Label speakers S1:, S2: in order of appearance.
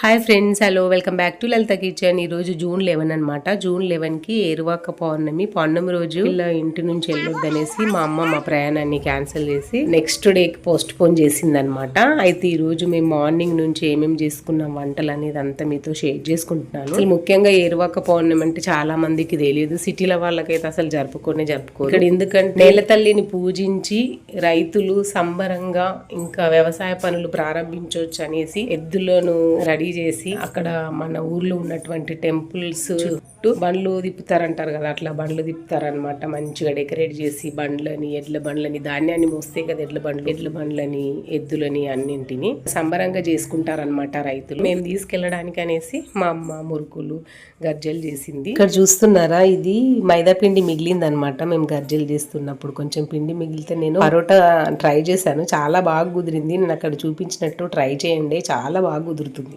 S1: Hi friends hello welcome back to Lalitha kitchen. ఈ రోజు June eleven అనమాట June లెవెన్కి ఏరువాక పౌర్ణమి. పౌర్ణమి రోజు ఇలా ఇంటి నుంచి వెళ్ళొద్దనేసి మా అమ్మ మా ప్రయాణాన్ని క్యాన్సిల్ చేసి నెక్స్ట్ డేకి పోస్ట్ పోన్ చేసిందనమాట అయితే ఈరోజు మేము మార్నింగ్ నుంచి ఏమేమి చేసుకున్నాం వంటలు అనేది అంతా మీతో షేర్ చేసుకుంటున్నాను. అసలు ముఖ్యంగా ఏరువాక పౌర్ణమి అంటే చాలా మందికి తెలియదు. సిటీల వాళ్ళకైతే అసలు జరుపుకునే జరుపుకోరు. ఇక్కడ ఎందుకంటే నేల తల్లిని పూజించి రైతులు సంబరంగా ఇంకా వ్యవసాయ పనులు ప్రారంభించవచ్చు అనేసి ఎద్దులను రెడీ చేసి అక్కడ మన ఊర్లో ఉన్నటువంటి టెంపుల్స్ చుట్టూ బండ్లు తిప్పుతారంటారు కదా అట్లా బండ్లు తిప్పుతారనమాట మంచిగా డెకరేట్ చేసి బండ్లని ఎడ్ల బండ్లని ధాన్యాన్ని మోస్తే కదా ఎడ్ల బండ్లు. ఎడ్ల బండ్లని ఎద్దులని అన్నింటిని సంబరంగా చేసుకుంటారనమాట రైతులు. మేము తీసుకెళ్ళడానికి అనేసి మా అమ్మ మురుకులు గర్జలు చేసింది. ఇక్కడ చూస్తున్నారా ఇది మైదా పిండి మిగిలింది అనమాట మేము గర్జలు చేస్తున్నప్పుడు కొంచెం పిండి మిగిలితే నేను పరోటా ట్రై చేశాను. చాలా బాగా కుదిరింది. నేను అక్కడ చూపించినట్టు ట్రై చేయండి. చాలా బాగా కుదురుతుంది.